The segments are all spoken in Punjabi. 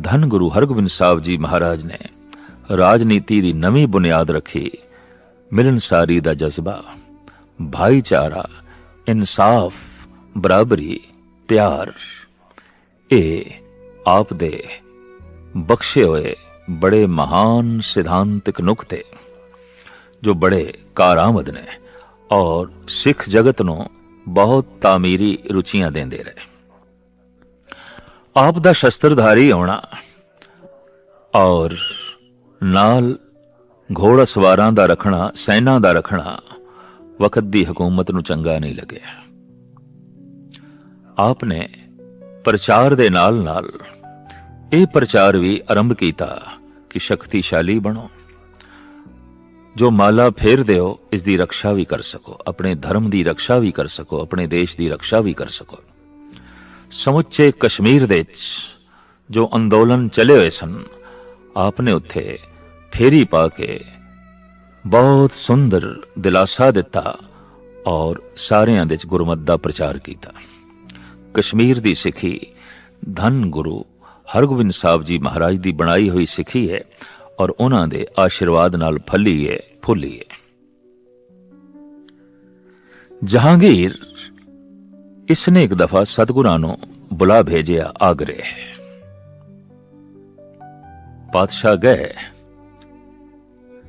ਧੰਨ ਗੁਰੂ ਹਰਗੋਬਿੰਦ ਸਾਹਿਬ ਜੀ ਮਹਾਰਾਜ ਨੇ ਰਾਜਨੀਤੀ ਦੀ ਨਵੀਂ ਬੁਨਿਆਦ ਰੱਖੀ। ਮਿਲਨਸਾਰੀ ਦਾ ਜਜ਼ਬਾ, ਭਾਈਚਾਰਾ, ਇਨਸਾਫ, ਬਰਾਬਰੀ, ਪਿਆਰ। ਇਹ ਆਪ ਦੇ ਬਖਸ਼ੇ ਹੋਏ ਬੜੇ ਮਹਾਨ ਸਿਧਾਂਤਿਕ ਨੁਕਤੇ ਜੋ ਬੜੇ ਕਾਰਾਮਦ ਨੇ ਔਰ ਸਿੱਖ ਜਗਤ ਨੂੰ ਬਹੁਤ ਤਾਮੀਰੀ ਰੁਚੀਆਂ ਦਿੰਦੇ ਰਹੇ। ਆਪ ਦਾ ਸ਼ਸਤਰਧਾਰੀ ਹੋਣਾ ਔਰ ਨਾਲ ਘੋੜਾ ਸਵਾਰਾਂ ਦਾ ਰੱਖਣਾ ਸੈਨਾ ਦਾ ਰੱਖਣਾ ਵਕਤ ਦੀ ਹਕੂਮਤ ਨੂੰ ਚੰਗਾ ਨਹੀਂ ਲੱਗਿਆ ਆਪ ਨੇ ਪ੍ਰਚਾਰ ਦੇ ਨਾਲ ਨਾਲ ਇਹ ਪ੍ਰਚਾਰ ਵੀ ਆਰੰਭ ਕੀਤਾ ਕਿ ਸ਼ਕਤੀਸ਼ਾਲੀ ਬਣੋ ਜੋ ਮਾਲਾ ਫੇਰ ਦਿਓ ਇਸ ਦੀ ਰੱਖਿਆ ਵੀ ਕਰ ਸਕੋ ਆਪਣੇ ਧਰਮ ਦੀ ਰੱਖਿਆ ਵੀ ਕਰ ਸਕੋ ਆਪਣੇ ਦੇਸ਼ ਦੀ ਰੱਖਿਆ ਵੀ ਕਰ ਸਕੋ ਸਮੁੱਚੇ ਕਸ਼ਮੀਰ ਦੇ ਵਿੱਚ ਜੋ ਅੰਦੋਲਨ ਚਲੇ ਹੋਏ ਸਨ ਆਪ ਨੇ ਉੱਥੇ ਫੇਰੀ ਪਾ ਕੇ ਬਹੁਤ ਸੁੰਦਰ ਦਿਲਾਸਾ ਦਿੱਤਾ ਔਰ ਸਾਰਿਆਂ ਦੇ ਵਿੱਚ ਗੁਰਮਤ ਦਾ ਪ੍ਰਚਾਰ ਕੀਤਾ। ਕਸ਼ਮੀਰ ਦੀ ਸਿੱਖੀ ਧੰਨ ਗੁਰੂ ਹਰਗੋਬਿੰਦ ਸਾਹਿਬ ਜੀ ਮਹਾਰਾਜ ਦੀ ਬਣਾਈ ਹੋਈ ਸਿੱਖੀ ਹੈ ਔਰ ਉਹਨਾਂ ਦੇ ਆਸ਼ੀਰਵਾਦ ਨਾਲ ਫੱਲੀ ਹੈ, ਫੁੱਲੀ ਹੈ। ਜਹਾਂਗੀਰ ਇਸਨੇ ਇੱਕ ਦਫਾ ਸਤਗੁਰਾਂ ਨੂੰ ਬੁਲਾ ਭੇਜਿਆ ਆਗਰੇ। ਪਾਤਸ਼ਾਹ ਗਏ।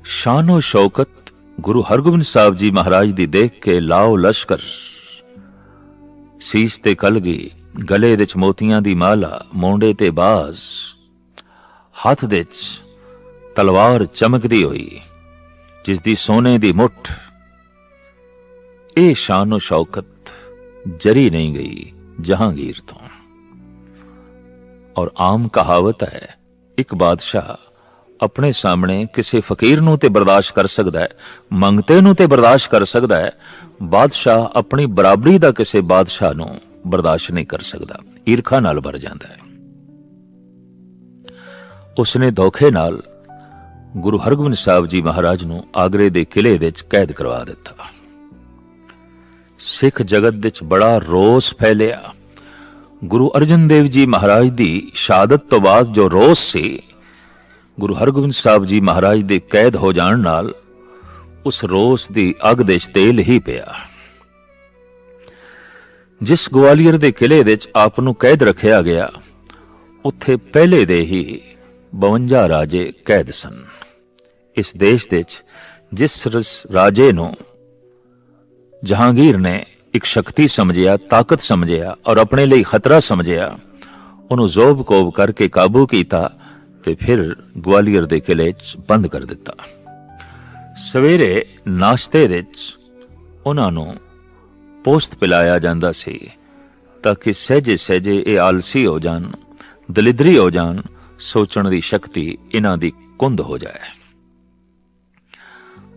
ਸ਼ਾਨੋ ਸ਼ੌਕਤ ਗੁਰੂ ਹਰਗੋਬਿੰਦ ਸਾਹਿਬ ਜੀ ਮਹਾਰਾਜ ਦੀ ਦੇਖ ਕੇ ਲਾਓ ਲਸ਼ਕਰ। ਸੀਸ ਤੇ ਕਲਗੀ ਗਲੇ ਵਿੱਚ ਮੋਤੀਆਂ ਦੀ ਮਾਲਾ, ਮੋਢੇ ਤੇ ਬਾਜ਼। ਹੱਥ ਵਿੱਚ ਤਲਵਾਰ ਚਮਕਦੀ ਹੋਈ ਜਿਸ ਦੀ ਸੋਨੇ ਦੀ ਮੁੱਠ। ਇਹ ਸ਼ਾਨੋ ਸ਼ੌਕਤ ਜਰੀ ਨਹੀਂ ਗਈ ਜਹਾਂਗੀਰ ਤੋਂ ਔਰ ਆਮ ਕਹਾਵਤ ਹੈ ਇੱਕ ਬਾਦਸ਼ਾਹ ਆਪਣੇ ਸਾਹਮਣੇ ਕਿਸੇ ਫਕੀਰ ਨੂੰ ਤੇ ਬਰਦਾਸ਼ਤ ਕਰ ਸਕਦਾ ਹੈ ਮੰਗਤੇ ਨੂੰ ਤੇ ਬਰਦਾਸ਼ਤ ਕਰ ਸਕਦਾ ਹੈ ਬਾਦਸ਼ਾਹ ਆਪਣੀ ਬਰਾਬਰੀ ਦਾ ਕਿਸੇ ਬਾਦਸ਼ਾਹ ਨੂੰ ਬਰਦਾਸ਼ਤ ਨਹੀਂ ਕਰ ਸਕਦਾ ਈਰਖਾ ਨਾਲ ਭਰ ਜਾਂਦਾ ਹੈ ਉਸਨੇ ਧੋਖੇ ਨਾਲ ਗੁਰੂ ਹਰਗੋਬਿੰਦ ਸਾਹਿਬ ਜੀ ਮਹਾਰਾਜ ਨੂੰ ਆਗਰੇ ਦੇ ਕਿਲੇ ਵਿੱਚ ਕੈਦ ਕਰਵਾ ਦਿੱਤਾ ਸਿੱਖ ਜਗਤ ਵਿੱਚ ਬੜਾ ਰੋਸ ਫੈਲਿਆ। ਗੁਰੂ ਅਰਜਨ ਦੇਵ ਜੀ ਮਹਾਰਾਜ ਦੀ ਸ਼ਹਾਦਤ ਤੋਂ ਬਾਅਦ ਜੋ ਰੋਸ ਸੀ, ਗੁਰੂ ਹਰਗੋਬਿੰਦ ਸਾਹਿਬ ਜੀ ਮਹਾਰਾਜ ਦੇ ਕੈਦ ਹੋ ਜਾਣ ਨਾਲ ਉਸ ਰੋਸ ਦੀ ਅਗ ਦੇ ਤੇਲ ਹੀ ਪਿਆ। ਜਿਸ ਗਵਾਲੀਅਰ ਦੇ ਕਿਲੇ ਵਿੱਚ ਆਪ ਨੂੰ ਕੈਦ ਰੱਖਿਆ ਗਿਆ, ਉੱਥੇ ਪਹਿਲੇ ਦੇ ਹੀ 52 ਰਾਜੇ ਕੈਦ ਸਨ। ਇਸ ਦੇਸ਼ ਵਿੱਚ ਜਿਸ ਰਾਜੇ ਨੂੰ ਜਹਾਂਗੀਰ ਨੇ ਇੱਕ ਸ਼ਕਤੀ ਸਮਝਿਆ, ਤਾਕਤ ਸਮਝਿਆ ਔਰ ਆਪਣੇ ਲਈ ਖਤਰਾ ਸਮਝਿਆ। ਉਹਨੂੰ ਜ਼ੋਬ ਕੋਬ ਕਰਕੇ ਕਾਬੂ ਕੀਤਾ ਤੇ ਫਿਰ ਗਵਾਲੀਅਰ ਦੇ ਕਿਲੇ 'ਚ ਬੰਦ ਕਰ ਦਿੱਤਾ। ਸਵੇਰੇ ਨਾਸ਼ਤੇ ਵਿੱਚ ਉਹਨਾਂ ਨੂੰ ਪੋਸਤ ਪਿਲਾਇਆ ਜਾਂਦਾ ਸੀ ਤਾਂ ਕਿ ਸਹਜੇ ਸਹਜੇ ਇਹ ਆਲਸੀ ਹੋ ਜਾਣ, ਦਲਿਦਰੀ ਹੋ ਜਾਣ, ਸੋਚਣ ਦੀ ਸ਼ਕਤੀ ਇਹਨਾਂ ਦੀ ਕੁੰਦ ਹੋ ਜਾਏ।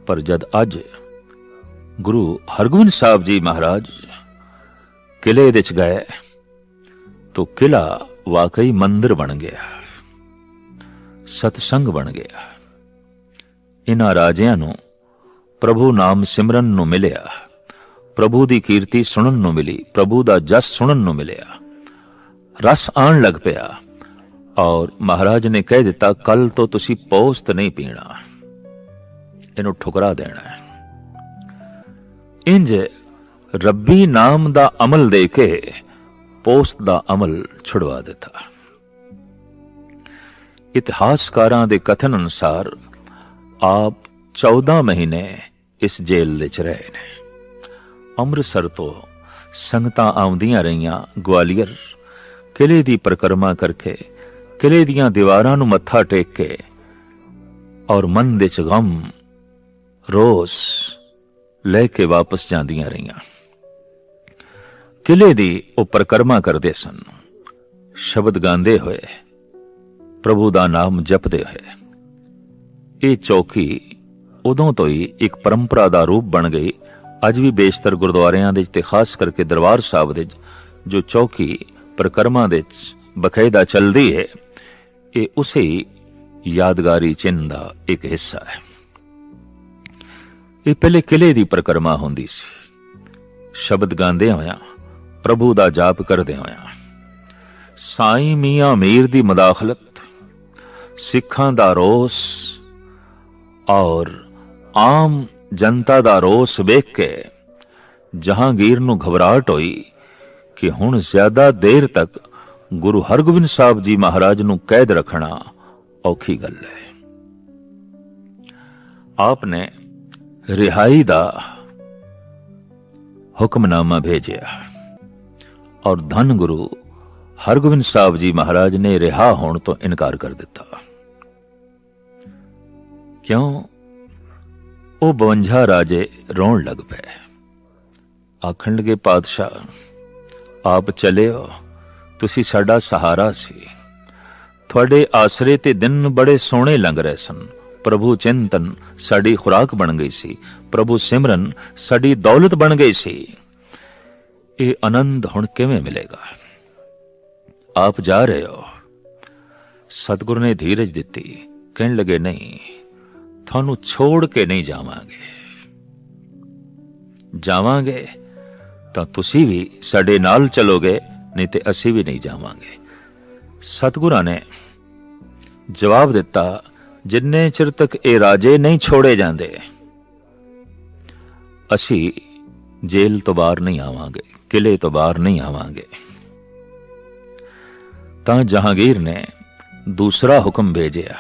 ਪਰ ਜਦ ਅੱਜ ਗੁਰੂ ਹਰਗੋਬਿੰਦ ਸਾਹਿਬ ਜੀ ਮਹਾਰਾਜ ਕਿਲੇ ਵਿੱਚ ਗਏ ਤਾਂ ਕਿਲਾ ਵਾਕਈ ਮੰਦਿਰ ਬਣ ਗਿਆ, ਸਤਸੰਗ ਬਣ ਗਿਆ। ਇਹਨਾਂ ਰਾਜਿਆਂ ਨੂੰ ਪ੍ਰਭੂ ਨਾਮ ਸਿਮਰਨ ਨੂੰ ਮਿਲਿਆ, ਪ੍ਰਭੂ ਦੀ ਕੀਰਤੀ ਸੁਣਨ ਨੂੰ ਮਿਲੀ, ਪ੍ਰਭੂ ਦਾ ਜਸ ਸੁਣਨ ਨੂੰ ਮਿਲਿਆ। ਰਸ ਆਣ ਲੱਗ ਪਿਆ ਔਰ ਮਹਾਰਾਜ ਨੇ ਕਹਿ ਦਿੱਤਾ ਕੱਲ ਤੋਂ ਤੁਸੀਂ ਪੋਸਤ ਨਹੀਂ ਪੀਣਾ, ਇਹਨੂੰ ਠੁਕਰਾ ਦੇਣਾ ਹੈ। ਇੰਜ ਰੱਬੀ ਨਾਮ ਦਾ ਅਮਲ ਦੇ ਕੇ ਪੋਸਤ ਦਾ ਅਮਲ ਛੁਡਵਾ ਦਿੱਤਾ। ਇਤਿਹਾਸਕਾਰਾਂ ਦੇ ਕਥਨ ਅਨੁਸਾਰ ਆਪ 14 ਮਹੀਨੇ ਇਸ ਜੇਲ੍ਹ ਵਿੱਚ ਰਹੇ ਨੇ। ਅੰਮ੍ਰਿਤਸਰ ਤੋਂ ਸੰਗਤਾਂ ਆਉਂਦੀਆਂ ਰਹੀਆਂ ਗਵਾਲੀਅਰ, ਕਿਲੇ ਦੀ ਪ੍ਰਕਰਮਾ ਕਰਕੇ ਕਿਲੇ ਦੀਆਂ ਦੀਵਾਰਾਂ ਨੂੰ ਮੱਥਾ ਟੇਕ ਕੇ ਔਰ ਮਨ ਵਿੱਚ ਗਮ, ਰੋਸ ਲੈ ਕੇ ਵਾਪਸ ਜਾਂਦੀਆਂ ਰਹੀਆਂ। ਕਿਲੇ ਦੀ ਉਹ ਪ੍ਰਕਰਮਾ ਕਰਦੇ ਸਨ। ਸ਼ਬਦ ਗਾਉਂਦੇ ਹੋਏ, ਪ੍ਰਭੂ ਦਾ ਨਾਮ ਜਪਦੇ ਹੋਏ। ਇਹ ਚੌਕੀ ਉਦੋਂ ਤੋਂ ਹੀ ਇੱਕ ਪਰੰਪਰਾ ਦਾ ਰੂਪ ਬਣ ਗਈ। ਅੱਜ ਵੀ ਬੇਸ਼ਤਰ ਗੁਰਦੁਆਰਿਆਂ ਦੇ ਤੇ ਖਾਸ ਕਰਕੇ ਦਰਬਾਰ ਸਾਹਿਬ ਦੇ ਜੋ ਚੌਕੀ ਪ੍ਰਕਰਮਾ ਦੇ ਬਕਾਇਦਾ ਚੱਲਦੀ ਹੈ, ਇਹ ਉਸੇ ਯਾਦਗਾਰੀ ਚਿੰਨ ਦਾ ਇੱਕ ਹਿੱਸਾ ਹੈ। ਇਹ ਪਹਿਲੇ ਕਿਲੇ ਦੀ ਪ੍ਰਕਰਮਾ ਹੁੰਦੀ ਸੀ। ਸ਼ਬਦ ਗਾਉਂਦੇ ਹੋਇਆ, ਪ੍ਰਭੂ ਦਾ ਜਾਪ ਕਰਦੇ ਹੋਇਆ, ਸਾਈਂ ਮੀਆਂ ਮੀਰ ਦੀ ਮਦਾਖਲਤ, ਸਿੱਖਾਂ ਦਾ ਰੋਸ ਔਰ ਆਮ ਜਨਤਾ ਦਾ ਰੋਸ ਵੇਖ ਕੇ ਜਹਾਂਗੀਰ ਨੂੰ ਘਬਰਾਹਟ ਹੋਈ ਕਿ ਹੁਣ ਜ਼ਿਆਦਾ ਦੇਰ ਤੱਕ ਗੁਰੂ ਹਰਗੋਬਿੰਦ ਸਾਹਿਬ ਜੀ ਮਹਾਰਾਜ ਨੂੰ ਕੈਦ ਰੱਖਣਾ ਔਖੀ ਗੱਲ ਹੈ। ਆਪ ਨੇ ਰਿਹਾਈ ਦਾ ਹੁਕਮਨਾਮਾ ਭੇਜਿਆ। ਔਰ ਧੰਨ ਗੁਰੂ ਹਰਗੋਬਿੰਦ ਸਾਹਿਬ ਜੀ ਮਹਾਰਾਜ ਨੇ ਰਿਹਾ ਹੋਣ ਤੋਂ ਇਨਕਾਰ ਕਰ ਦਿੱਤਾ। ਕਿਉਂ? ਉਹ 52 ਰਾਜੇ ਰੋਣ ਲੱਗ ਪਏ। ਆਖਣ ਲਗੇ, ਪਾਤਸ਼ਾਹ, ਆਪ ਚਲੇ ਹੋ ਤੁਸੀਂ ਸਾਡਾ ਸਹਾਰਾ ਸੀ। ਤੁਹਾਡੇ ਆਸਰੇ ਤੇ ਦਿਨ ਬੜੇ ਸੋਹਣੇ ਲੰਘ ਰਹੇ ਸਨ। ਪ੍ਰਭੂ ਚਿੰਤਨ ਸਾਡੀ ਖੁਰਾਕ ਬਣ ਗਈ ਸੀ। ਪ੍ਰਭੂ ਸਿਮਰਨ ਸਾਡੀ ਦੌਲਤ ਬਣ ਗਈ ਸੀ। ਇਹ ਆਨੰਦ ਹੁਣ ਕਿਵੇਂ ਮਿਲੇਗਾ? ਆਪ ਜਾ ਰਹੇ ਹੋ। ਸਤਿਗੁਰੂ ਨੇ ਧੀਰਜ ਦਿੱਤੀ। ਕਹਿਣ ਲੱਗੇ, ਨਹੀਂ, ਤੁਹਾਨੂੰ ਛੋੜ ਕੇ ਨਹੀਂ ਜਾਵਾਂਗੇ। ਜਾਵਾਂਗੇ? ਤਾਂ ਤੁਸੀਂ ਵੀ ਸਾਡੇ ਨਾਲ ਚਲੋਗੇ, ਨਹੀਂ ਤੇ ਅਸੀਂ ਵੀ ਨਹੀਂ ਜਾਵਾਂਗੇ। ਸਤਿਗੁਰਾਂ ਨੇ ਜਵਾਬ ਦਿੱਤਾ ਜਿੰਨੇ ਚਿਰ ਤੱਕ ਇਹ ਰਾਜੇ ਨਹੀਂ ਛੋੜੇ ਜਾਂਦੇ, ਅਸੀਂ ਜੇਲ੍ਹ ਤੋਂ ਬਾਹਰ ਨਹੀਂ ਆਵਾਂਗੇ ਕਿਲੇ ਤੋਂ ਬਾਹਰ ਨਹੀਂ ਆਵਾਂਗੇ। ਤਾਂ ਜਹਾਂਗੀਰ ਨੇ ਦੂਸਰਾ ਹੁਕਮ ਭੇਜਿਆ।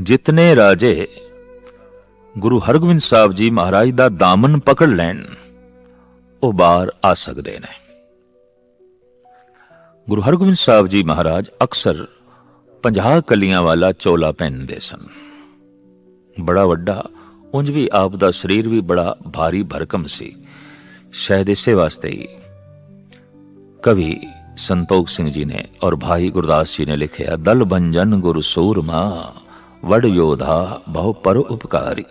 ਜਿਤਨੇ ਰਾਜੇ ਗੁਰੂ ਹਰਗੋਬਿੰਦ ਸਾਹਿਬ ਜੀ ਮਹਾਰਾਜ ਦਾ ਦਾਮਨ ਪਕੜ ਲੈਣ, ਉਹ ਬਾਹਰ ਆ ਸਕਦੇ ਨੇ। ਗੁਰੂ ਹਰਗੋਬਿੰਦ ਸਾਹਿਬ ਜੀ ਮਹਾਰਾਜ ਅਕਸਰ 50 ਕਲੀਆਂ ਵਾਲਾ ਚੋਲਾ ਪਹਿਨਦੇ ਸਨ ਬੜਾ ਵੱਡਾ ਉਂਝ ਵੀ ਆਪ ਦਾ ਸਰੀਰ ਵੀ ਬੜਾ ਭਾਰੀ ਭਰਕਮ ਸੀ ਸ਼ਾਇਦ ਇਸੇ ਵਾਸਤੇ ਹੀ ਕਵੀ ਸੰਤੋਖ ਸਿੰਘ ਜੀ ਨੇ ਔਰ ਭਾਈ ਗੁਰਦਾਸ ਜੀ ਨੇ ਲਿਖਿਆ ਦਲ ਬੰਜਨ ਗੁਰੂ ਸੂਰਮਾ ਵਡ ਯੋਧਾ ਬਹੁ ਪਰ ਉਪਕਾਰੀ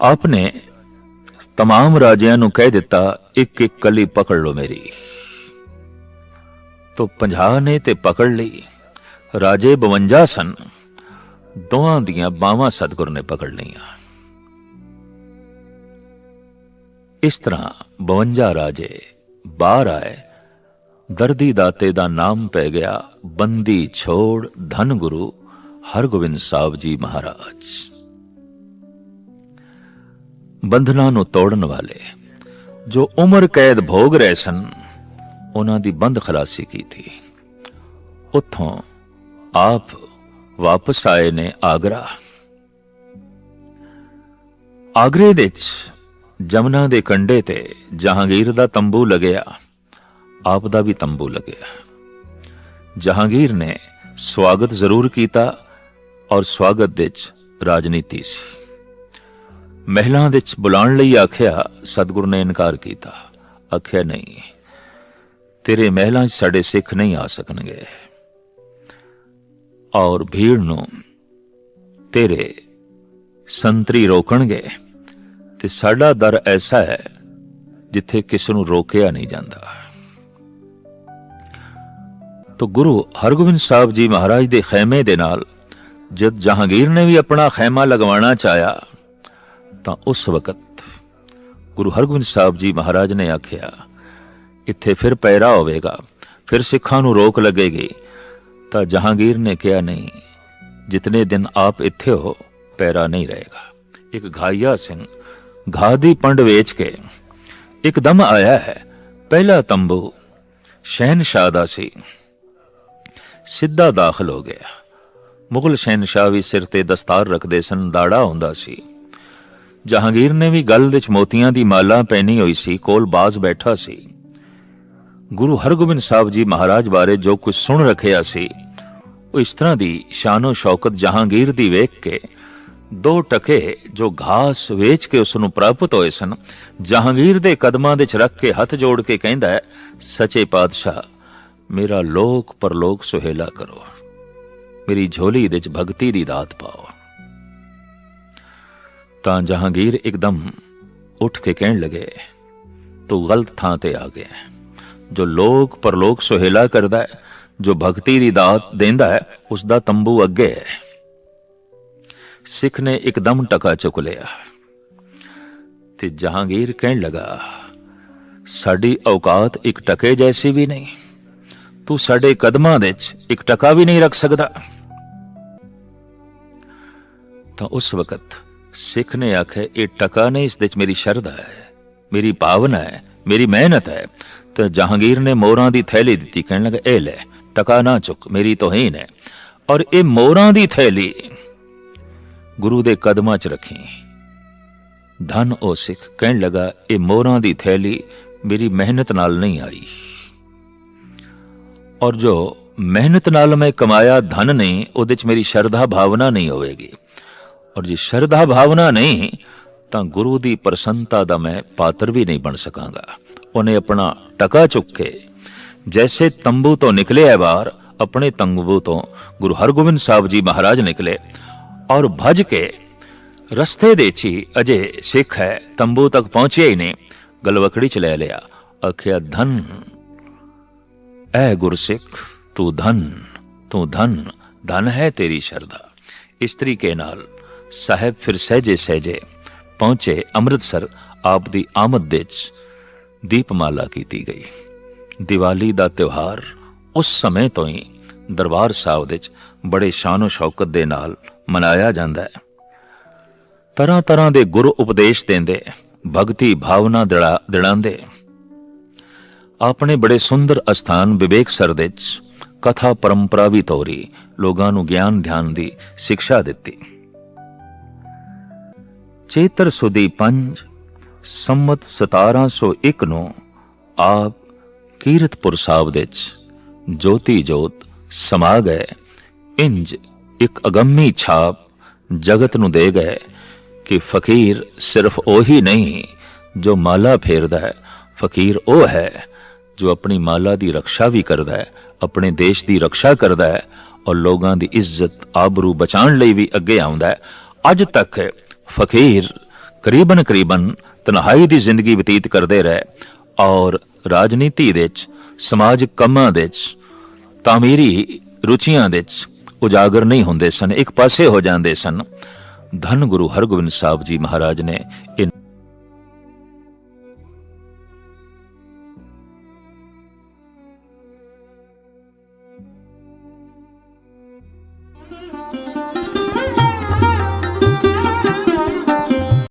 ਆਪਨੇ तमाम ਰਾਜਿਆਂ ਨੂੰ ਕਹਿ ਦਿੱਤਾ ਇੱਕ ਇੱਕ ਕਲੀ ਪਕੜ ਲਓ ਮੇਰੀ ਤੋ 50 ਨੇ ਤੇ ਪਕੜ ਲਈ। ਰਾਜੇ 52 ਸਨ। ਦੋਹਾਂ ਦੀਆਂ ਬਾਹਾਂ ਸਤਗੁਰ ਨੇ ਪਕੜ ਲਈਆਂ। ਇਸ ਤਰ੍ਹਾਂ 52 ਰਾਜੇ ਬਾਹਰ ਆਏ। ਦਰਦੀ ਦਾਤੇ ਦਾ ਨਾਮ ਪੈ ਗਿਆ ਬੰਦੀ ਛੋੜ ਧਨ ਗੁਰੂ ਹਰਗੋਬਿੰਦ ਸਾਹਿਬ ਜੀ ਮਹਾਰਾਜ। ਬੰਧਨਾਂ ਨੂੰ ਤੋੜਨ ਵਾਲੇ ਜੋ ਉਮਰ ਕੈਦ ਭੋਗ ਰਹੇ ਸਨ ਉਹਨਾਂ ਦੀ ਬੰਦ ਖਲਾਸੀ ਕੀਤੀ। ਉੱਥੋਂ ਆਪ ਵਾਪਸ ਆਏ ਨੇ ਆਗਰਾ। ਆਗਰੇ ਵਿੱਚ ਜਮਨਾ ਦੇ ਕੰਢੇ ਤੇ ਜਹਾਂਗੀਰ ਦਾ ਤੰਬੂ ਲੱਗਿਆ। ਆਪ ਦਾ ਵੀ ਤੰਬੂ ਲੱਗਿਆ। ਜਹਾਂਗੀਰ ਨੇ ਸਵਾਗਤ ਜ਼ਰੂਰ ਕੀਤਾ ਔਰ ਸਵਾਗਤ ਵਿੱਚ ਰਾਜਨੀਤੀ ਸੀ। ਮਹਿਲਾ ਵਿੱਚ ਬੁਲਾਉਣ ਲਈ ਆਖਿਆ, ਸਤਿਗੁਰ ਨੇ ਇਨਕਾਰ ਕੀਤਾ। ਆਖਿਆ, ਨਹੀਂ। ਤੇਰੇ ਮਹਿਲਾਂ 'ਚ ਸਾਡੇ ਸਿੱਖ ਨਹੀਂ ਆ ਸਕਣਗੇ। ਔਰ ਭੀੜ ਨੂੰ ਤੇਰੇ ਸੰਤਰੀ ਰੋਕਣਗੇ। ਤੇ ਸਾਡਾ ਦਰ ਐਸਾ ਹੈ ਜਿੱਥੇ ਕਿਸ ਨੂੰ ਰੋਕਿਆ ਨਹੀਂ ਜਾਂਦਾ। ਤੋ ਗੁਰੂ ਹਰਗੋਬਿੰਦ ਸਾਹਿਬ ਜੀ ਮਹਾਰਾਜ ਦੇ ਖੈਮੇ ਦੇ ਨਾਲ ਜਦ ਜਹਾਂਗੀਰ ਨੇ ਵੀ ਆਪਣਾ ਖੈਮਾ ਲਗਵਾਉਣਾ ਚਾਹਿਆ, ਤਾਂ ਉਸ ਵਕਤ ਗੁਰੂ ਹਰਗੋਬਿੰਦ ਸਾਹਿਬ ਜੀ ਮਹਾਰਾਜ ਨੇ ਆਖਿਆ ਇੱਥੇ ਫਿਰ ਪੈਰਾ ਹੋਵੇਗਾ, ਫਿਰ ਸਿੱਖਾਂ ਨੂੰ ਰੋਕ ਲੱਗੇਗੀ। ਤਾਂ ਜਹਾਂਗੀਰ ਨੇ ਕਿਹਾ, ਨਹੀਂ, ਜਿਤਨੇ ਦਿਨ ਆਪ ਇੱਥੇ ਹੋ, ਪੈਰਾ ਨਹੀਂ ਰਹੇਗਾ। ਇੱਕ ਘਾਇਆ ਸਿੰਘ ਘਾਹ ਦੀ ਪੰਡ ਵੇਚ ਕੇ ਇੱਕਦਮ ਆਇਆ ਹੈ। ਪਹਿਲਾ ਤੰਬੂ ਸ਼ਹਿਨशाह ਦਾ ਸੀ। ਸਿੱਧਾ ਦਾਖਲ ਹੋ ਗਿਆ। ਮੁਗਲ ਸ਼ਹਿਨशाह ਵੀ ਸਿਰ ਤੇ ਦਸਤਾਰ ਰੱਖਦੇ ਸਨ, ਦਾੜਾ ਹੁੰਦਾ ਸੀ। ਜਹਾਂਗੀਰ ਨੇ ਵੀ ਗਲ ਵਿੱਚ ਮੋਤੀਆਂ ਦੀ ਮਾਲਾ ਪਹਿਨੀ ਹੋਈ ਸੀ, ਕੋਲ ਬਾਜ਼ ਬੈਠਾ ਸੀ। ਗੁਰੂ ਹਰਗੋਬਿੰਦ ਸਾਹਿਬ ਜੀ ਮਹਾਰਾਜ ਬਾਰੇ ਜੋ ਕੁਝ ਸੁਣ ਰੱਖਿਆ ਸੀ, ਉਹ ਇਸ ਤਰ੍ਹਾਂ ਦੀ ਸ਼ਾਨੋ ਸ਼ੌਕਤ ਜਹਾਂਗੀਰ ਦੀ ਵੇਖ ਕੇ ਦੋ ਟਕੇ ਜੋ ਘਾਸ ਵੇਚ ਕੇ ਉਸ ਨੂੰ ਪ੍ਰਾਪਤ ਹੋਏ ਸਨ, ਜਹਾਂਗੀਰ ਦੇ ਕਦਮਾਂ ਦੇ ਚ ਰੱਖ ਕੇ ਹੱਥ ਜੋੜ ਕੇ ਕਹਿੰਦਾ ਹੈ, ਸੱਚੇ ਪਾਤਸ਼ਾਹ, ਮੇਰਾ ਲੋਕ ਪਰਲੋਕ ਸੁਹੇਲਾ ਕਰੋ। ਮੇਰੀ ਝੋਲੀ ਦੇ ਵਿੱਚ ਭਗਤੀ ਦੀ ਦਾਤ ਪਾਓ ਤਾਂ ਜਹਾਂਗੀਰ ਇੱਕਦਮ ਉੱਠ ਕੇ ਕਹਿਣ ਲਗੇ, ਤੂੰ ਗਲਤ ਥਾਂ ਤੇ ਆ ਗਿਆ। ਜੋ ਲੋਕ ਪਰਲੋਕ ਸੁਹੇਲਾ ਕਰਦਾ ਹੈ, ਜੋ ਭਗਤੀ ਦੀ ਦਾਤ ਦਿੰਦਾ ਹੈ ਉਸ ਦਾ ਤੰਬੂ ਅੱਗੇ ਹੈ। ਸਿੱਖ ਨੇ ਇੱਕਦਮ ਟਕਾ ਚੁੱਕ ਲਿਆ ਤੇ ਜਹਾਂਗੀਰ ਕਹਿਣ ਲੱਗਾ, ਸਾਡੀ ਔਕਾਤ ਇੱਕ ਟਕੇ ਜੈਸੀ ਵੀ ਨਹੀਂ। ਤੂੰ ਸਾਡੇ ਕਦਮਾਂ ਦੇ ਵਿੱਚ ਇੱਕ ਟਕਾ ਵੀ ਨਹੀਂ ਰੱਖ ਸਕਦਾ। ਤਾਂ ਉਸ ਵਕਤ ਸਿੱਖ ਨੇ ਆਖਿਆ, ਇਹ ਟਕਾ ਨਹੀਂ ਇਸ ਦੇ ਵਿੱਚ ਮੇਰੀ ਸ਼ਰਧਾ ਹੈ, ਮੇਰੀ ਭਾਵਨਾ ਹੈ, ਮੇਰੀ ਮਿਹਨਤ ਹੈ। ਤਾਂ ਜਹਾਂਗੀਰ ਨੇ ਮੋਹਰਾਂ ਦੀ ਥੈਲੀ ਦਿੱਤੀ। ਕਹਿਣ ਲੱਗਾ, ਇਹ ਲੈ, ਟਕਾ ਨਾ ਚੁੱਕ, ਮੇਰੀ ਤੋਹੀਨ ਹੈ ਔਰ ਇਹ ਮੋਹਰਾਂ ਦੀ ਥੈਲੀ ਗੁਰੂ ਦੇ ਕਦਮਾਂ 'ਚ ਰੱਖੀ। ਧਨ ਉਹ ਸਿੱਖ, ਕਹਿਣ ਲੱਗਾ, ਇਹ ਮੋਹਰਾਂ ਦੀ ਥੈਲੀ ਮੇਰੀ ਮਿਹਨਤ ਨਾਲ ਨਹੀਂ ਆਈ। ਔਰ ਜੋ ਮਿਹਨਤ ਨਾਲ ਮੈਂ ਕਮਾਇਆ, ਧਨ ਨਹੀਂ, ਉਹਦੇ 'ਚ ਮੇਰੀ ਸ਼ਰਧਾ ਭਾਵਨਾ ਨਹੀਂ ਹੋਵੇਗੀ। ਔਰ ਜੇ ਸ਼ਰਧਾ ਭਾਵਨਾ ਨਹੀਂ, ਤਾਂ ਗੁਰੂ ਦੀ ਪ੍ਰਸੰਨਤਾ ਦਾ ਮੈਂ ਪਾਤਰ ਵੀ ਨਹੀਂ ਬਣ ਸਕਾਂਗਾ। ਉਹਨੇ ਆਪਣਾ ਟਕਾ ਚੁੱਕ ਕੇ ਜੈਸੇ ਤੰਬੂ ਤੋਂ ਨਿਕਲੇ ਹੈ ਬਾਹਰ ਆਪਣੇ ਤੰਬੂ ਤੋਂ ਗੁਰੂ ਹਰਗੋਬਿੰਦ ਸਾਹਿਬ ਜੀ ਮਹਾਰਾਜ ਨਿਕਲੇ ਔਰ ਭਜ ਕੇ ਰਸਤੇ ਦੇ ਚੀ ਅਜੇ ਸਿੱਖ ਹੈ ਤੰਬੂ ਤੱਕ ਪਹੁੰਚਿਆ ਹੀ ਨਹੀਂ ਗਲਵਕੜੀ ਚ ਲੈ ਲਿਆ ਆਖਿਆ ਧਨ ਐ ਗੁਰਸਿੱਖ ਤੂੰ ਧਨ ਤੂੰ ਧਨ ਧਨ ਹੈ ਤੇਰੀ ਸ਼ਰਧਾ ਇਸ ਤਰੀਕੇ ਨਾਲ ਸਾਹਿਬ ਫਿਰ ਸਹਜੇ ਸਹਜੇ ਪਹੁੰਚੇ ਅੰਮ੍ਰਿਤਸਰ ਆਪ ਦੀ ਆਮਦ ਦੇ ਚ ਦੀਪਮਾਲਾ ਕੀਤੀ ਗਈ। ਦੀਵਾਲੀ ਦਾ ਤਿਉਹਾਰ ਉਸ ਸਮੇਂ ਤੋਂ ਹੀ ਦਰਬਾਰ ਸਾਹਿਬ ਵਿੱਚ ਬੜੇ ਸ਼ਾਨੋ ਸ਼ੌਕਤ ਦੇ ਨਾਲ ਮਨਾਇਆ ਜਾਂਦਾ ਹੈ। ਤਰ੍ਹਾਂ ਤਰ੍ਹਾਂ ਦੇ ਗੁਰੂ ਉਪਦੇਸ਼ ਦਿੰਦੇ, ਭਗਤੀ ਭਾਵਨਾ ਦਿਲਾ, ਦਿਲਾਉਂਦੇ। ਆਪਣੇ ਬੜੇ ਸੁੰਦਰ ਅਸਥਾਨ ਵਿਵੇਕ ਸਰ ਦੇ ਚ ਕਥਾ ਪਰੰਪਰਾ ਵੀ ਤੋਰੀ, ਲੋਕਾਂ ਨੂੰ ਗਿਆਨ ਧਿਆਨ ਦੀ ਸਿੱਖਿਆ ਦਿੱਤੀ। ਚੇਤਰ ਸੁਦੀ ਪੰਜ ਸੰਮਤ 1701 ਨੂੰ ਆਪ ਕੀਰਤਪੁਰ ਸਾਹਿਬ ਦੇ ਚ ਜੋਤੀ ਜੋਤ ਸਮਾ ਗਏ। ਇੰਜ ਇੱਕ ਅਗੰਮੀ ਛਾਪ ਜਗਤ ਨੂੰ ਦੇ ਗਏ ਕਿ ਫਕੀਰ ਸਿਰਫ ਉਹੀ ਨਹੀਂ, ਜੋ ਮਾਲਾ ਫੇਰਦਾ ਹੈ, ਫਕੀਰ ਉਹ ਹੈ ਜੋ ਆਪਣੀ ਮਾਲਾ ਦੀ ਰੱਖਿਆ ਵੀ ਕਰਦਾ ਹੈ, ਆਪਣੇ ਦੇਸ਼ ਦੀ ਰੱਖਿਆ ਕਰਦਾ ਹੈ ਔਰ ਲੋਕਾਂ ਦੀ ਇੱਜ਼ਤ, ਆਬਰੂ ਬਚਾਉਣ ਲਈ ਵੀ ਅੱਗੇ ਆਉਂਦਾ ਹੈ। ਅੱਜ ਤੱਕ ਫਕੀਰ ਕਰੀਬਨ ਕਰੀਬਨ ਤਨਹਾਈ ਦੀ ਜ਼ਿੰਦਗੀ ਬਤੀਤ ਕਰਦੇ ਰਹੇ ਔਰ ਰਾਜਨੀਤੀ ਦੇ ਵਿੱਚ ਸਮਾਜਿਕ ਕੰਮਾਂ ਦੇ ਵਿੱਚ, ਤਾਮੀਰੀ ਰੁਚੀਆਂ ਦੇ ਵਿੱਚ ਉਜਾਗਰ ਨਹੀਂ ਹੁੰਦੇ ਸਨ, ਇੱਕ ਪਾਸੇ ਹੋ ਜਾਂਦੇ ਸਨ। ਧੰਨ ਗੁਰੂ ਹਰਗੋਬਿੰਦ ਸਾਹਿਬ ਜੀ ਮਹਾਰਾਜ ਨੇ ਇਹ